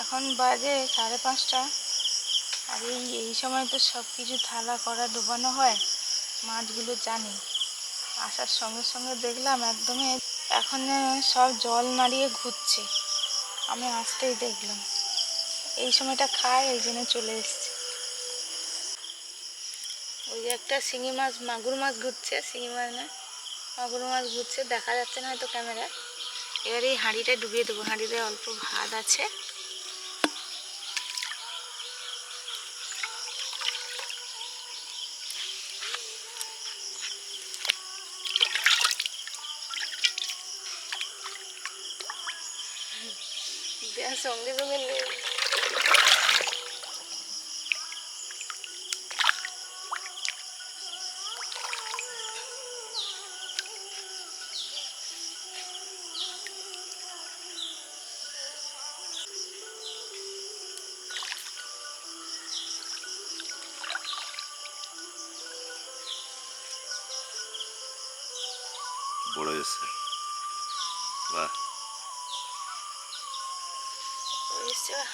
এখন বাজে সাড়ে পাঁচটা। আর এই এই সময় তো সব কিছু থালা করা ডোবানো হয়, মাছগুলো জানি। আসার সঙ্গে সঙ্গে দেখলাম একদমই এখন সব জল নাড়িয়ে ঘুরছে। আমি আসতেই দেখলাম। এই সময়টা খায়, এই জন্য চলে এসছে। ওই একটা শিঙি মাছ, মাগুর মাছ ঘুরছে, শিঙি মাছ না, মাগুর মাছ ঘুরছে, দেখা যাচ্ছে না হয়তো ক্যামেরায়। এবার এই হাঁড়িটা ডুবিয়ে দেবো। হাঁড়িতে অল্প ভাত আছে। দেওয়ার সঙ্গে সঙ্গে লে- বড়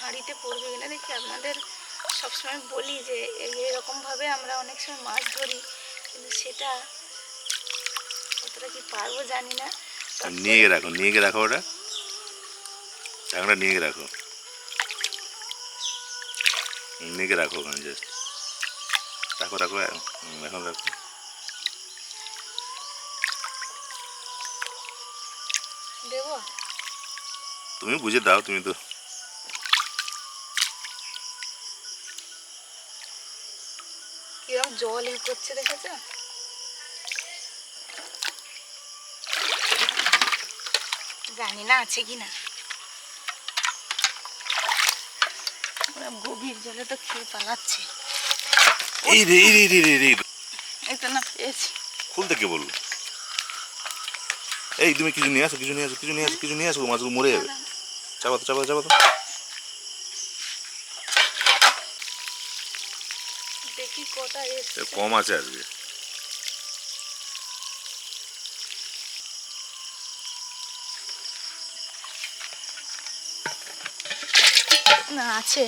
হাঁড়িতে পড়বে কিনা দেখি আপনাদের সবসময় বলি যে এরকমভাবে আমরা অনেক সময় মাছ ধরি কিন্তু সেটা কতটা কি পারব জানি না। নিয়ে রাখো নিয়ে রাখো ওটা। ঢাকনাটা নিয়ে রাখো। নিয়ে রাখো ওখানে জাস্ট রাখো রাখো এখন রাখো। দেবো? তুমি বুঝে দাও তুমি তো জল এ করছে দেখেছ? জানি না আছে কি না। ওরা গভীর জলে তো খেয়ে পালাচ্ছে। এই রে এই রে রে, রে, না পেয়েছি। খুলতে কে বলল? এই তুমি কিছু নিয়ে আসো কিছু নিয়ে আসো কিছু নিয়ে আসো কিছু নিয়ে আসো মাছগুলো মরে যাবে। চাপা তো চাপা তো, চাপা তো দেখি কটা এ এসছে কম আছে আজকে। না আছে।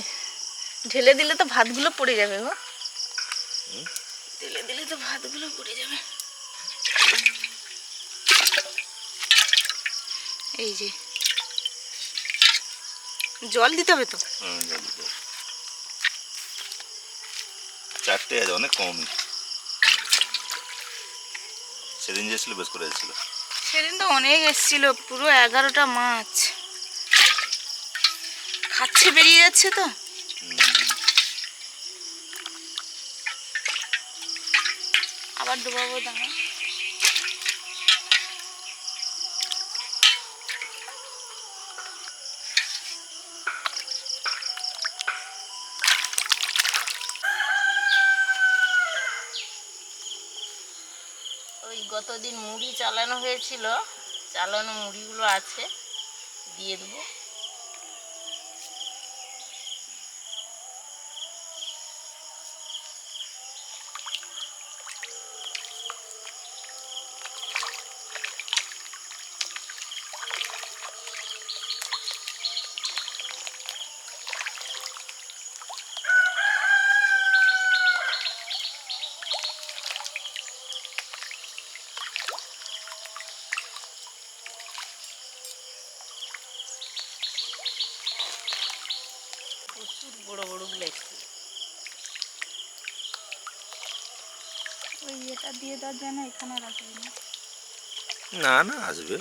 ঢেলে দিলে তো ভাতগুলো পড়ে যাবে গো। ঢেলে দিলে তো ভাতগুলো পড়ে যাবে। এই যে। জল দিতে হবে তো? হুম, জল দিতে হবে। চারটে আছে অনেক কম সেদিন যে ছিল বেশ করে এসেছিল। সেদিন তো অনেক এসেছিল পুরো এগারোটা মাছ। খাচ্ছে বেরিয়ে যাচ্ছে তো। আবার ডুবাবো দাঁড়া। গতদিন মুড়ি চালানো হয়েছিল চালানো মুড়িগুলো আছে দিয়ে দেবো প্রচুর বড় বড়গুলো এসছে ওই এটা দিয়ে দেওয়ার জন্য এখানে রাখবি না। না না আসবে।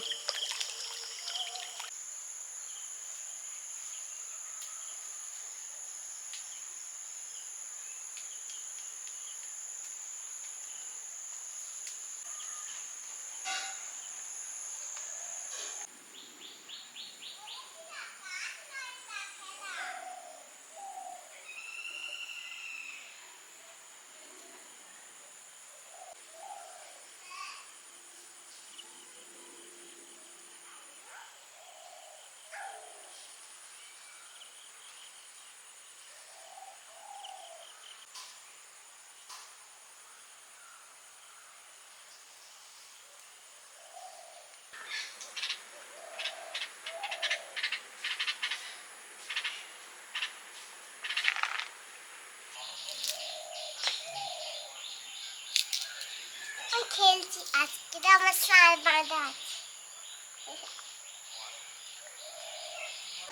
আজকে আজকে তো আমার স্নান বাঁধা আছে।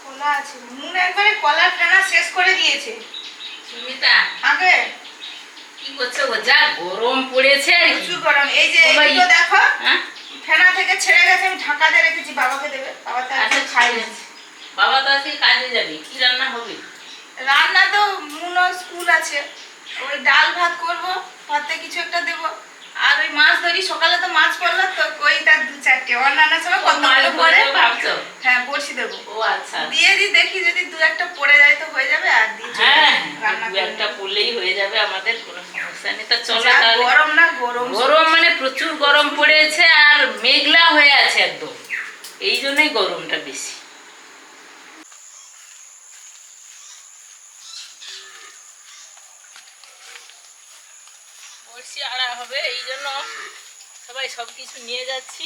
খোলা আছে। মুন একবারে কলার ফেনা শেষ করে দিয়েছে। সুমিতা আগে? কি করছ গো? যা গরম পড়েছে। প্রচুর গরম। এই যে এইগুলো দেখো হ্যাঁ? ফেনা থেকে ছেড়ে গেছে। আমি ঢাকা দিয়ে রেখেছি বাবাকে দেবে। বাবা তো আচ্ছা আজকে খাই ঠিক বাবা তো আজকে কাজে যাবে। কি রান্না হবে? রান্না তো মুনো স্কুল আছে। ওই ডাল ভাত করব ভাতে কিছু একটা দেব। আর ওই মাছ ধরি সকালে তো মাছ পড়ল তো ওই তার দু চারটে। অন্যান্য সময় মাছ পরে ভাবছ? হ্যাঁ বড়শি দেবো ও আচ্ছা। দিয়ে দিই দেখি যদি দু একটা পড়ে যায় তো হয়ে যাবে আর দিয়ে হ্যাঁ দু একটা পড়লেই হয়ে যাবে আমাদের কোনো সমস্যা নেই। তা চলো গরম না গরম। গরম মানে প্রচুর গরম পড়েছে আর মেঘলা হয়ে আছে একদম। এই জন্যই গরমটা বেশি। আড়া হবে এই জন্য সবাই সব কিছু নিয়ে যাচ্ছি।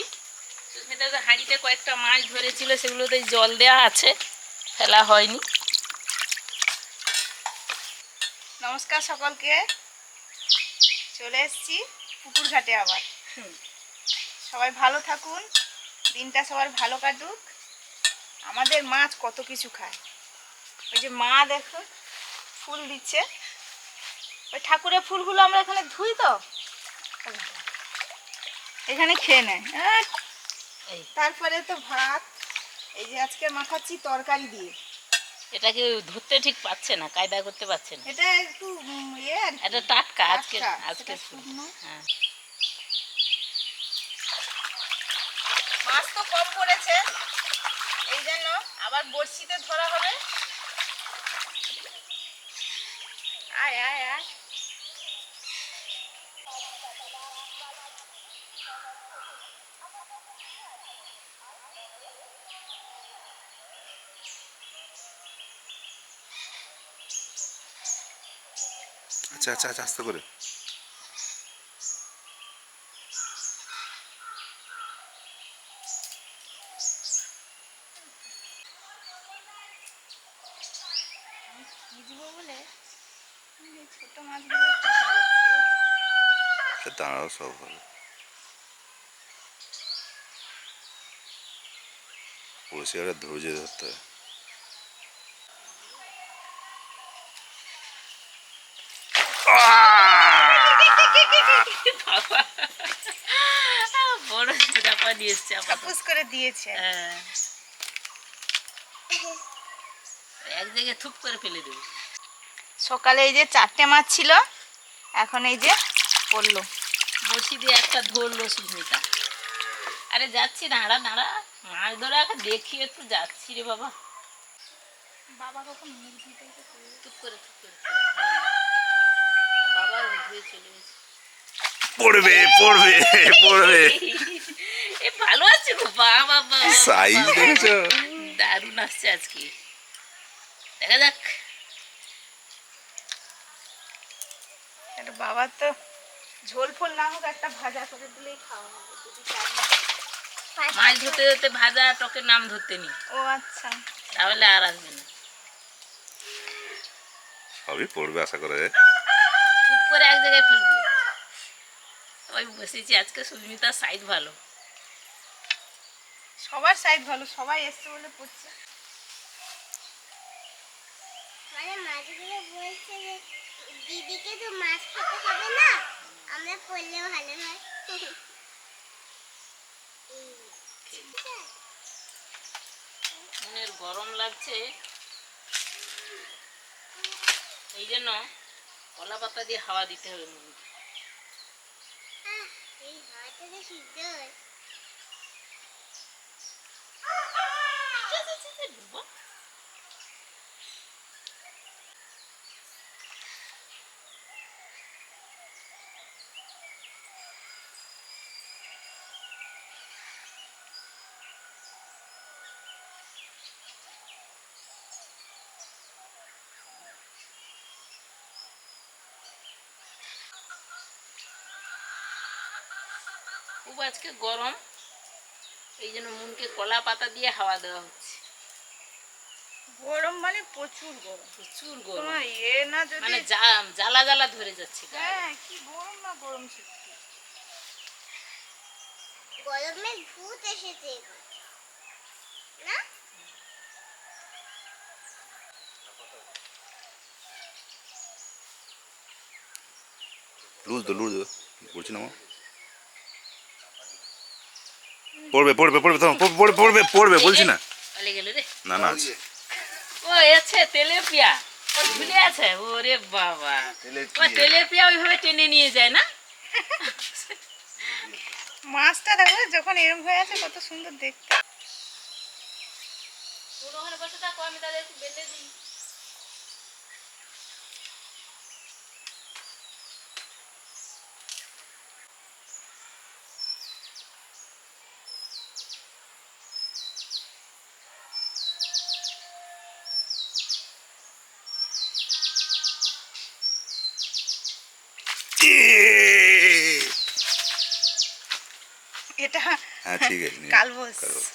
সুস্মিতা তো হাঁড়িতে কয়েকটা মাছ ধরেছিল সেগুলোতে জল দেওয়া আছে ফেলা হয়নি। নমস্কার সকলকে। চলে এসেছি পুকুর ঘাটে আবার সবাই ভালো থাকুন দিনটা সবার ভালো কাটুক। আমাদের মাছ কত কিছু খায়। ওই যে মা দেখো ফুল দিচ্ছে। ওই ঠাকুরের ফুলগুলো আমরা এখানে ধুই তো। এখানে খেয়ে নেয় তারপরে তো ভাত এই যে আজকে মাখাচ্ছি তরকারি দিয়ে। এটাকে ধরতে ঠিক পাচ্ছে না কায়দা করতে পারছে না? এটা একটু ইয়ে এটা টাটকা আজকে আজকে হ্যাঁ। মাছ তো কম পড়েছে এই জন্য আবার বড়শিতে ধরা হবে। আয় আয় আয়। আচ্ছা আচ্ছা আচ্ছা আস্তে করে। পরিষ্কার ধৈর্য ধরতে হয় বাবা বড় চাপা দিয়ে এসছে আপাতত করে দিয়েছে। এক জায়গায় থুপ করে ফেলে দেবে। সকালে এই যে চারটে মাছ ছিল এখন এই যে পড়ল। বসি দিয়ে একটা ধরলো সুস্মিতা। আরে যাচ্ছি দাঁড়া দাঁড়া। মাছ ধরে আগে দেখি একটু যাচ্ছি রে বাবা। বাবা কখন মুখ ধুতে টুক করে টুক করে হ্যাঁ। বাবা ধুয়ে চলে গেছে। পড়বে পড়বে পড়বে। এ ভালো আছে গো বাবা বাবা সাইজ দেখেছ? দারুণ আসছে আজকে। দেখা যাক। এটা বাবার তো ঝোল ফোল না হোক একটা ভাজা করে দিলেই খাওয়া হবে মাছ। মাছ ধরতে ধরতে ভাজা টকের নাম ধরতে নি ও আচ্ছা। তাহলে আর আসবে না। সবই পড়বে আশা করে। চুপ করে এক জায়গায় ফেলবি। সবাই বসেছি আজকে সুস্মিতার সাইজ ভালো। সবার সাইড ভালো সবাই এসছে বলে পড়ছে। মানে মাছগুলো বলছে যে দিদিকে তো মাছ খেতে হবে না আমরা পড়লে ভালো হয়। মনের গরম লাগছে। এই জন্য কলা পাতা দিয়ে হাওয়া দিতে হবে মনকে। আহ, এই হাওয়াটা তো সুন্দর আজকে গরম। এই জন্য মনকে কলা পাতা দিয়ে হাওয়া দেওয়া হচ্ছে। গরম মানে প্রচুর গরম। প্রচুর গরম। এ না যদি মানে জ্বালা জ্বালা ধরে যাচ্ছে হ্যাঁ কি গরম না গরম সত্যি। গরমের ভূত এসেছে। না? লুজ দো লুজ দো। বলছি না মা পড়বে পড়বে পড়বে তো পড়বে পড়বে পড়বে বলছি না পালিয়ে গেল রে। না না। আছে ও আছে তেলেপিয়া। ও ঝুলে আছে। ওরে বাবা। ও তেলেপিয়া ওইভাবে টেনে নিয়ে যায় না? মাছটা দেখো যখন এরম হয়ে আছে কত সুন্দর দেখতে। ওখানে বসে থাকো আমি তাদের একটু বেঁধে দিই। এটা হ্যাঁ ঠিক আছে নিয়ে- কালবোস। কালবোস।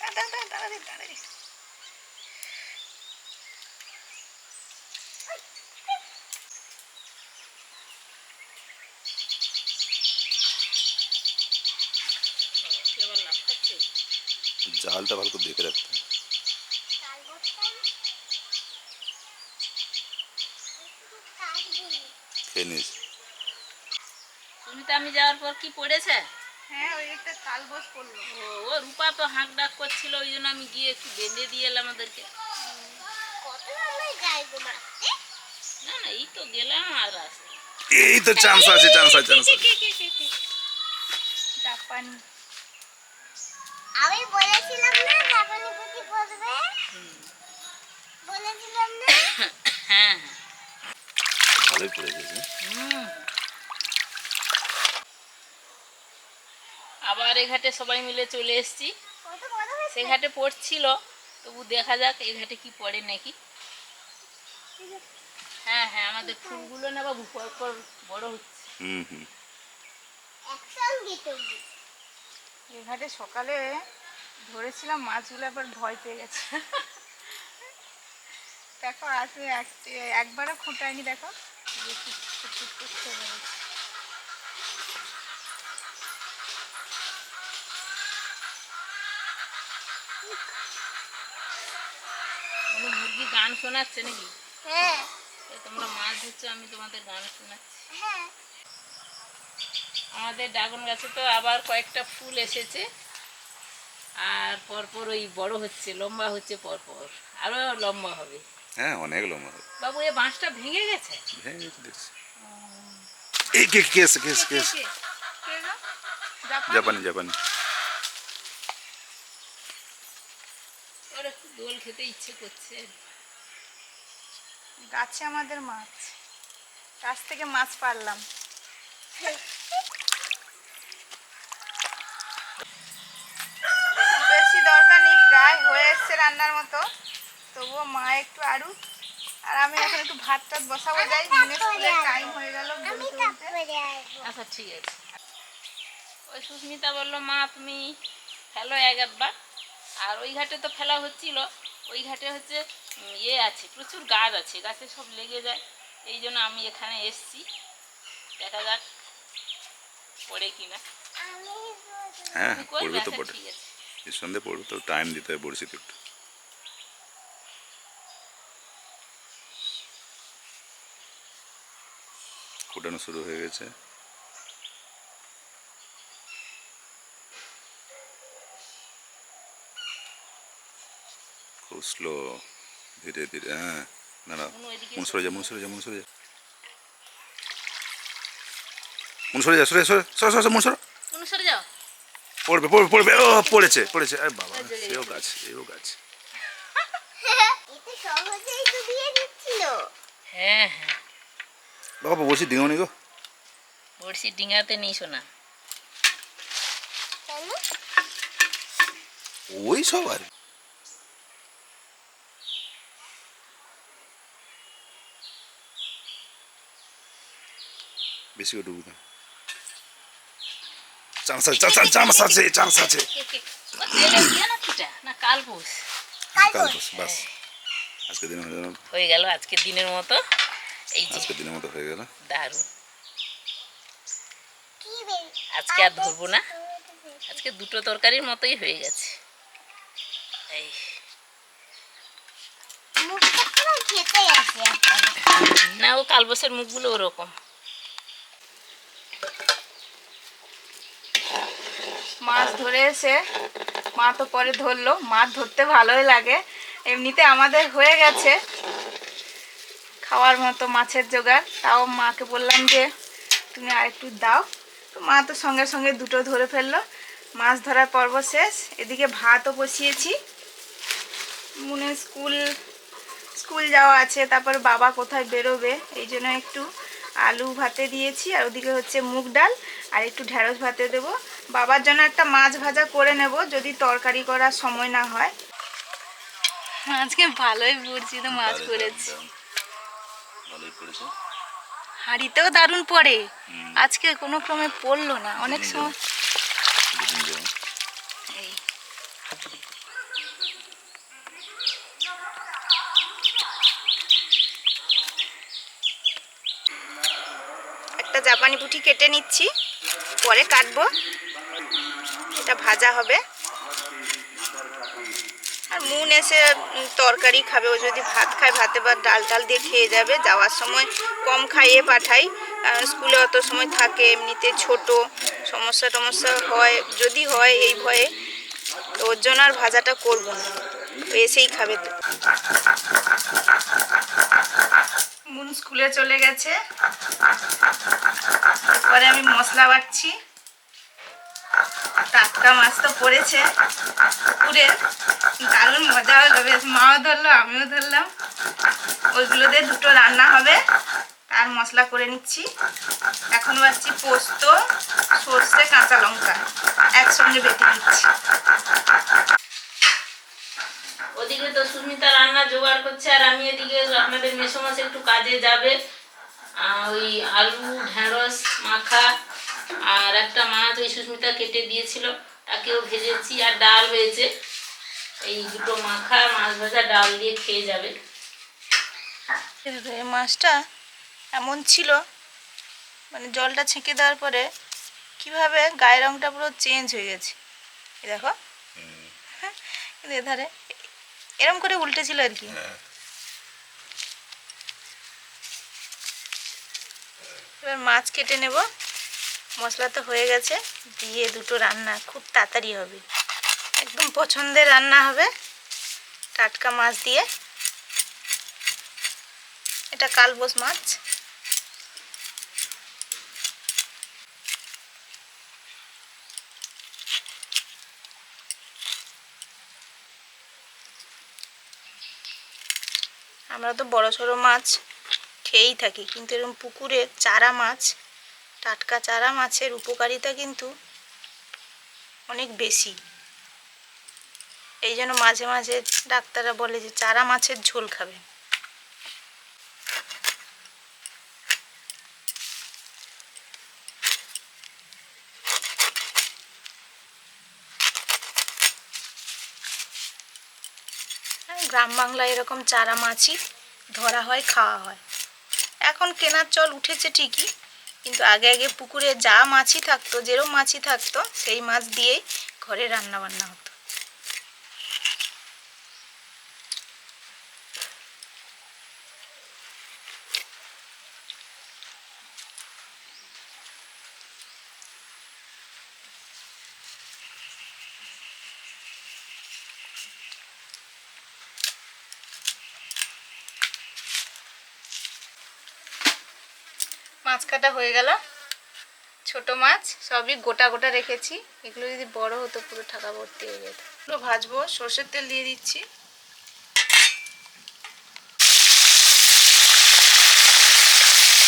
দাঁড়া, দাঁড়া, দাঁড়া, দাঁড়া, দাঁড়া। সে আবার লাফাচ্ছে জালটা ভালো করে দেখে রাখতে হবে। কাল বসতাম কাশবুনি খেয়ে নিস সুমিতা আমি যাওয়ার পর কি পড়েছে? হ্যাঁ ওই একটা তালবোস পড়ল। ও ও রূপা তো হাঁক ডাক করছিল ওই জন্য আমি গিয়ে একটু বেঁধে দিয়ে এলাম মারতে না না এই তো গেলাম আর এই তো চান্স আছে চান্স আছে চান্স আছে। জাপানি। আমি বলেছিলাম না জাপানি পুঁতি বসবে বলেছিলাম না? হ্যাঁ হ্যাঁ। ভালোই পড়েছে যে। হুম। আবার এই ঘাটে সবাই মিলে চলে এসেছি। সে ঘাটে পড়ছিল তবু দেখা যাক এই ঘাটে কি পড়ে নাকি। হ্যাঁ হ্যাঁ আমাদের ফুলগুলো না বাবু পর পর বড় হচ্ছে। হুম হুম। একসঙ্গে ঘাটে সকালে ধরেছিলাম মাছগুলো আবার ভয় পেয়ে গেছে। দেখো আছে একবারও খুঁটায়নি দেখো। যে কি গান শোনাচ্ছে নাকি? হ্যাঁ। তোমরা মাছ ধরছো আমি তোমাদের গান শোনাচ্ছি। হ্যাঁ। আমাদের ড্রাগন গাছে তো আবার কয়েকটা ফুল এসেছে। আর পরপর ওই বড় হচ্ছে লম্বা হচ্ছে পরপর। আরও লম্বা হবে। হ্যাঁ অনেক লম্বা হবে। বাবু এই বাঁশটা ভেঙে গেছে? ভেঙে গেছে এই কে কে কে কে কে জাপানি? জাপানি জাপানি। দোল খেতে ইচ্ছে করছে। গাছে আমাদের মাছ। গাছ থেকে মাছ পারলাম। বেশি দরকার নেই প্রায় হয়ে এসছে রান্নার মতো। তবুও মা একটু আরু। আর আমি এখন একটু ভাত টাত বসাবো যাই স্কুলের টাইম হয়ে গেল আচ্ছা ঠিক আছে। ওই সুস্মিতা বলল মা তুমি ফেলো এক একবার আর ওই ঘাটে তো ফেলা হচ্ছিল। ওই ঘাটে হচ্ছে ইয়ে আছে প্রচুর গাছ আছে গাছে সব লেগে যায়। এই জন্য আমি এখানে এসছি। দেখা যাক পড়ে কিনা। হ্যাঁ পড়বে তো আচ্ছা, পড়ে। এর সন্ধে পড়বে তো টাইম দিতে হবে বড়শিতে একটু। ফোটানো শুরু হয়ে গেছে। খুব স্লো ধীরে ধীরে হ্যাঁ। না না মনু সরে যা মন সরে যা মন সরে যা। মন সরে যা সরে সরে সরে সরে মন সরে। অনুসারে যাও। পড়বে পড়বে পড়বে ও পড়েছে পড়েছে। আরে বাবা সেও গাছ এও গাছ। হ্যাঁ হ্যাঁ। বাবা বলছি ডিঙনি গো। বড়শি ডিঙাতে নিই শোনা ওই সব আর বেশি করে ডুবু না চান্স আছে চান্স আছে চান্স আছে বাস। আজকে দিন হয়ে গেল হয়ে গেল আজকের দিনের মতো। এই যে। আজকের দিনের মতো হয়ে গেল। দারুণ। কি কি আজকে আর ধরবো না। আজকে দুটো তরকারির মতোই হয়ে গেছে। এই। না ও কালবসের মুখগুলো ওরকম। মাছ ধরে এসে মা তো পরে ধরলো। মাছ ধরতে ভালোই লাগে। এমনিতে আমাদের হয়ে গেছে খাওয়ার মতো মাছের জোগাড়। তাও মাকে বললাম যে, তুমি আরেকটু দাও। তো মা তো সঙ্গে সঙ্গে দুটো ধরে ফেলল। মাছ ধরার পর্ব শেষ। এদিকে ভাতও বসিয়েছি। মনে স্কুল স্কুল যাওয়া আছে। তারপর বাবা কোথায় বেরোবে? এই জন্য একটু আলু ভাতে দিয়েছি। আর ওদিকে হচ্ছে মুগ ডাল। আর একটু ঢ্যাঁড়স ভাতে দেব। বাবার জন্য একটা মাছ ভাজা করে নেব যদি তরকারি করার সময় না হয়। আজকে ভালোই বুঝছি তো মাছ করেছি। হাঁড়িতেও দারুণ পড়ে। আজকে কোনো ক্রমে পড়ল না অনেক সময়। এই। একটা জাপানি পুঁটি কেটে নিচ্ছি পরে কাটবো। এটা ভাজা হবে। আর মুন এসে তরকারি খাবে, ও যদি ভাত খায়, ভাতে বা ডাল টাল দিয়ে খেয়ে যাবে। যাওয়ার সময় কম খাইয়ে পাঠাই। কারণ স্কুলে অত সময় থাকে, এমনিতে ছোট, সমস্যা টমস্যা হয়, যদি হয় এই ভয়ে ওর জন্য আর ভাজাটা করব না। এসেই খাবে তো। মুন স্কুলে চলে গেছে। পরে আমি মশলা বাটছি। টাটকা মাছ তো পড়েছে। পুকুরে। দারুণ মজা হলো, বেশ মাও ধরলো, আমিও ধরলাম। ওইগুলো দিয়ে দুটো রান্না হবে। তার মশলা করে নিচ্ছি। এখন বাচ্ছি পোস্ত, সর্ষে, কাঁচা লঙ্কা। একসঙ্গে বেটে নিচ্ছি। ওদিকে তো সুস্মিতা রান্না জোগাড় করছে, আর আমি এদিকে আপনাদের মেসোমাস একটু কাজে যাবে। ওই আলু ঢেঁড়স মাখা, আর একটা মাছ ওই সুস্মিতা কেটে দিয়েছিল। তাকেও ভেজেছি আর ডাল হয়েছে। এই দুটো মাখা মাছ ভাজা ডাল দিয়ে খেয়ে যাবে। এই মাছটা এমন ছিল মানে জলটা ছেঁকে দেওয়ার পরে কীভাবে গায়ের রংটা পুরো চেঞ্জ হয়ে গেছে। দেখো। হ্যাঁ, কিন্তু এধারে এরম করে উল্টেছিল আর কি। এবার মাছ কেটে নেব। মশলা তো হয়ে গেছে, দিয়ে দুটো রান্না খুব তাড়াতাড়ি হবে। একদম পছন্দের রান্না হবে টাটকা মাছ দিয়ে। এটা কালবোস মাছ। আমরা তো বড় সড়ো মাছ খেয়েই থাকি, কিন্তু এরকম পুকুরের চারা মাছ টাটকা চারা মাছের উপকারিতা কিন্তু অনেক বেশি। এই জন্য মাঝে মাঝে ডাক্তাররা বলে যে চারা মাছের ঝোল খাবে। গ্রাম বাংলায় এরকম চারা মাছই ধরা হয়, খাওয়া হয়। এখন কেনার চল উঠেছে ঠিকই। কিন্তু আগে আগে পুকুরে যা মাছই থাকতো যেরকম মাছই থাকতো, সেই মাছ দিয়েই ঘরে রান্না বান্না হতো। মাছ কাটা হয়ে গেল। ছোট মাছ, সবই গোটা গোটা রেখেছি। এগুলো যদি বড় হতো পুরো ঠাকা ভর্তি হয়ে যেত। ভাজবো, সর্ষের তেল দিয়ে দিচ্ছি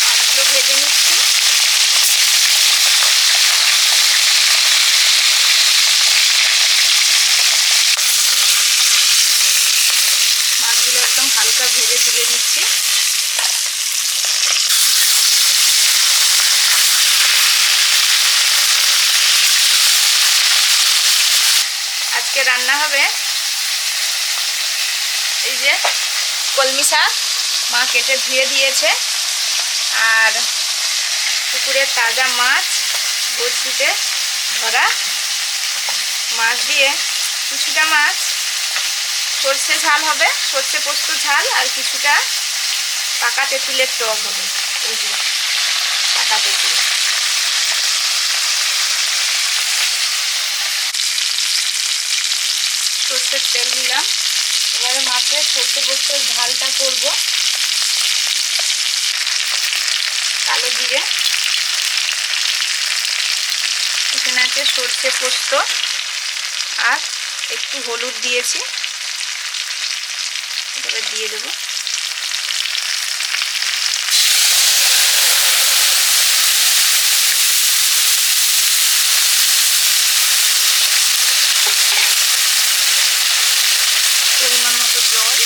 মাছগুলো ভেজে নিচ্ছি মাছগুলো একদম হালকা ভেজে তুলে নিচ্ছি আজকে রান্না হবে। এই যে কলমি শাক মা কেটে ধুয়ে দিয়েছে। আর পুকুরের তাজা মাছ বড়শিতে ধরা মাছ দিয়ে কিছুটা মাছ। সর্ষে ঝাল হবে, সর্ষে পোস্ত ঝাল আর কিছুটা পাকা তেঁতুলের টক হবে। এই যে পাকা তেঁতুল। সর্ষের তেল দিলাম। এবারে মাছের সর্ষে পোস্তের ঝালটা করব। কালো জিরে। এখানে আছে সর্ষে পোস্ত। আর একটু হলুদ দিয়েছি। এবারে দিয়ে দেবো পরিমাণ মতো জল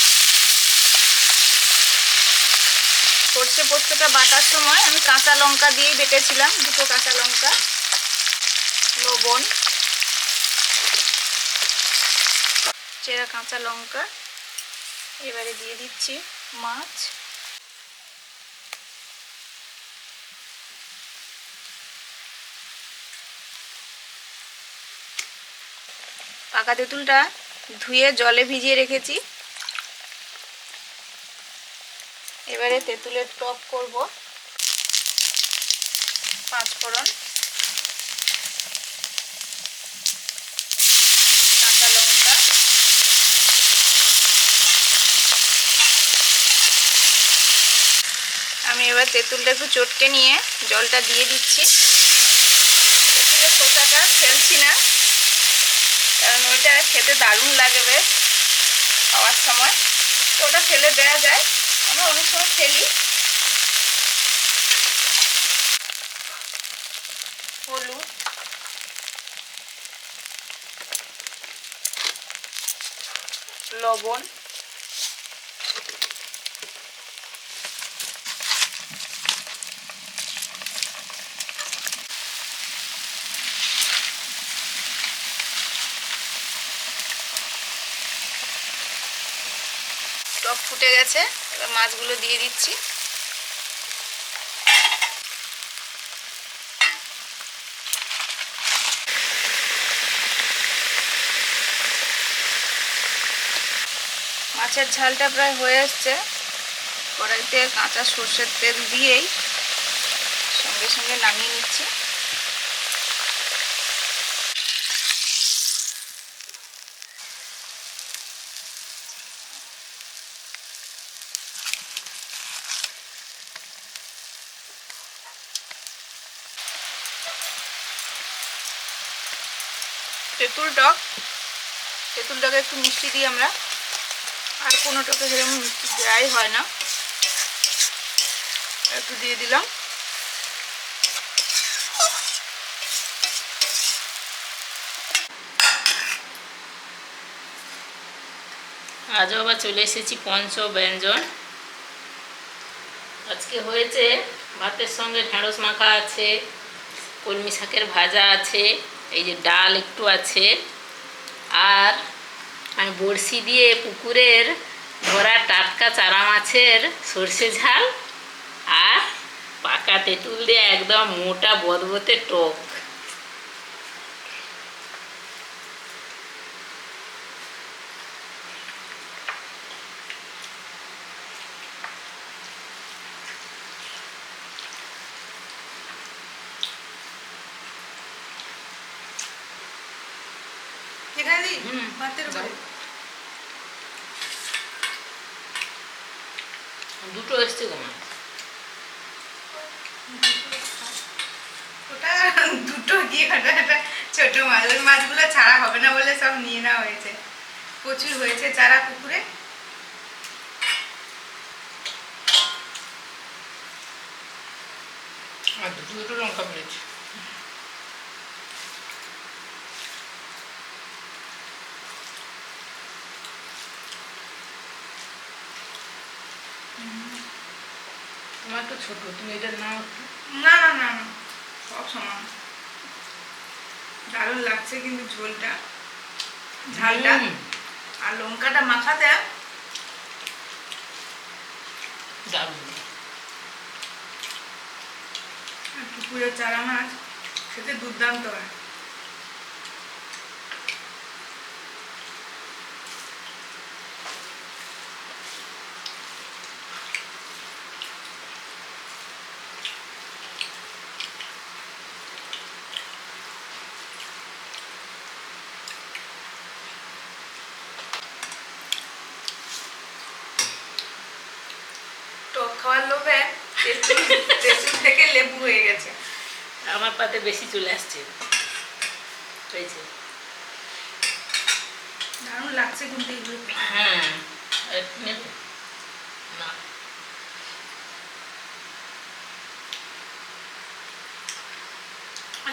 সর্ষে পোস্তটা বাটার সময় আমি কাঁচা লঙ্কা দিয়েই বেটেছিলাম, দুটো কাঁচা লঙ্কা, লবণ, চেরা কাঁচা লঙ্কা, এবারে দিয়ে দিচ্ছি মাছ। পাকা তেঁতুলটা ধুয়ে জলে ভিজিয়ে রেখেছি। এবারে তেঁতুলের টক করব। পাঁচ ফোড়ন। কাঁচা লঙ্কা। আমি এবার তেঁতুলটা একটু চটকে নিয়ে জলটা দিয়ে দিচ্ছি। তেঁতুলের খোসাটা ফেলছি না, কারণ ওইটা খেতে দারুণ লাগে বেশ খাওয়ার সময়। তো ওটা ফেলে দেওয়া যায়। আমরা অনেক সময় ফেলি হলুদ। লবণ। টক ফুটে গেছে। মাছগুলো দিয়ে দিচ্ছি। মাছের ঝালটা প্রায় হয়ে এসছে। কড়াইতে কাঁচা সর্ষের তেল দিয়েই সঙ্গে সঙ্গে নামিয়ে নিচ্ছি। তেঁতুল টক তেঁতুল তেঁতুলটাকে একটু মিষ্টি দিই আমরা। আর কোনো টকে সেরকম মিষ্টি দেওয়াই হয় না। একটু দিয়ে দিলাম। আজও আবার চলে এসেছি পঞ্চ ব্যঞ্জন আজকে হয়েছে ভাতের সঙ্গে ঢেঁড়স মাখা আছে, কলমি শাকের ভাজা আছে। এই যে ডাল একটু আছে, আর আমি বড়শি দিয়ে পুকুরের ভরা টাটকা চারা মাছের সর্ষে ঝাল আর পাকা তেঁতুল দিয়ে একদম মোটা বদবতে টক হুম, দাও। দুটো এসছে গো মাছ ওটা কি ওটা একটা ছোট মাছ ওই মাছগুলো ছাড়া হবে না বলে সব নিয়ে নেওয়া হয়েছে। প্রচুর হয়েছে চারা পুকুরে। আর দুটো দুটো লঙ্কা পড়েছে তোমার তো ছোট তুমি এটা নাও না না না না সব সমান। দারুণ লাগছে কিন্তু ঝোলটা। ঝালটা। আর লঙ্কাটা মাখাতে দারুণ। পুকুরের চারা মাছ খেতে দুর্দান্ত হয় টক খাওয়ার লোভে তেঁতুল তেঁতুল থেকে লেবু হয়ে গেছে। আমার পাতে বেশি চলে আসছে। হয়েছে দারুণ লাগছে কিন্তু এগুলো হ্যাঁ না।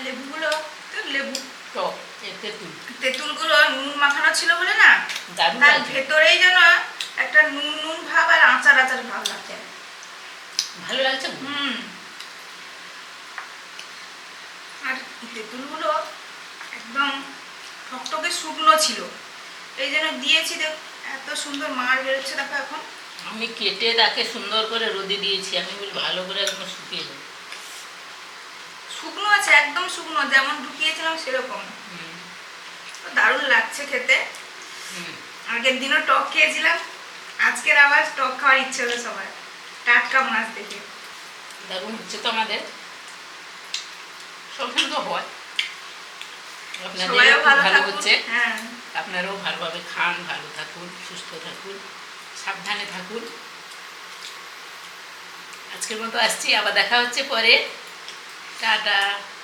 লেবুগুলো লেবু। টক এতে তুই তেঁতুলগুলো নুন মাখানো ছিল বলে না? তার ভেতরেই যেন একটা নুন নুন ভাব আর আচার আচার ভাব লাগছে। ভালো লাগছে হুম। আর তেঁতুলগুলো একদম টকটকে শুকনো ছিল। এই জন্য দিয়েছি দেখ এত সুন্দর মার বেরোচ্ছে দেখো এখন। আমি কেটে তাকে সুন্দর করে রোদে দিয়েছি আমি বলি ভালো করে একদম শুকিয়ে দেবো শুকনো আছে একদম শুকনো যেমন ঢুকিয়েছিলাম সেরকম। দারুণ লাগছে খেতে। হুম। আগের দিনও টক খেয়েছিলাম আজকের আবার টক খাওয়ার ইচ্ছে হলো সবার। টাটকা মাছ দেখে। দেখুন হচ্ছে তো আমাদের। সবসময় তো হয়। আপনাদেরও ভালো হচ্ছে। হ্যাঁ। আপনারাও ভালোভাবে খান ভালো থাকুন সুস্থ থাকুন সাবধানে থাকুন। আজকের মতো আসছি আবার দেখা হচ্ছে পরে। টাটা।